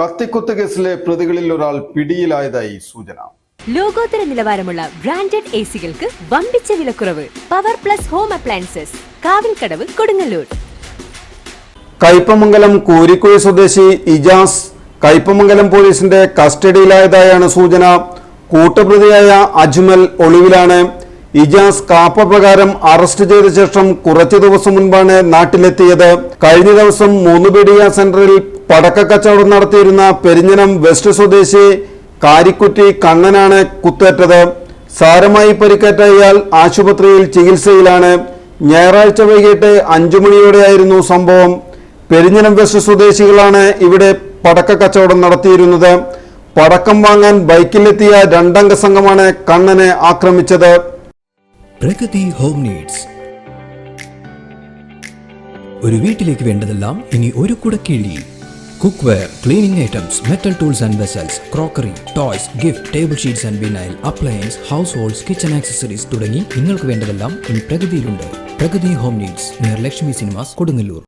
കത്തിക്കുത്ത് കേസിലെ പ്രതികളിൽ ഒരാൾ പിടിയിലായതായി സൂചന. ലോകോത്തര നിലവാരമുള്ള ബ്രാൻഡഡ് എ സികൾക്ക് വമ്പിച്ച വിലക്കുറവ്. Power plus home appliances Kavilkadavu Kodungallur. Kaipamangalam Koorikkuzhi സ്വദേശി ഇജാസ് കയ്പമംഗലം പോലീസിന്റെ കസ്റ്റഡിയിലായതായാണ് സൂചന. കൂട്ടുപ്രതിയായ അജ്മൽ ഒളിവിലാണ്. ഇജാസ് കാപ്പ പ്രകാരം അറസ്റ്റ് ചെയ്ത ശേഷം കുറച്ചു ദിവസം മുൻപാണ് നാട്ടിലെത്തിയത്. കഴിഞ്ഞ ദിവസം മൂന്നുപീടിയ സെന്ററിൽ പടക്ക കച്ചവടം നടത്തിയിരുന്ന പെരിഞ്ഞനം വെസ്റ്റ് സ്വദേശി കാരിക്കുറ്റി കണ്ണനാണ് കുത്തേറ്റത്. സാരമായി പരിക്കേറ്റ ഇയാൾ ആശുപത്രിയിൽ ചികിത്സയിലാണ്. ഞായറാഴ്ച വൈകിട്ട് അഞ്ചു മണിയോടെയായിരുന്നു സംഭവം. പെരിഞ്ഞനം വെസ്റ്റ് സ്വദേശികളാണ് ഇവിടെ പടക്ക കച്ചവടം നടത്തിയിരുന്നത്. പടക്കം വാങ്ങാൻ ബൈക്കിലെത്തിയ രണ്ടംഗ സംഘമാണ് കണ്ണനെ ആക്രമിച്ചത്. Pragathi home needs. ഒരു വീട്ടിലേക്ക് വേണ്ടതെല്ലാം ഇനി ഒരു കുടക്കീഴിൽ. Cleaning items metal tools and vessels crockery toys gift table sheets and vinyl appliance households kitchen accessories തുടങ്ങി നിങ്ങൾക്ക് വേണ്ടതെല്ലാം ഇനി പ്രകൃതിയിലുണ്ട് Prakruthi home needs near Lakshmi cinemas Kodungallur.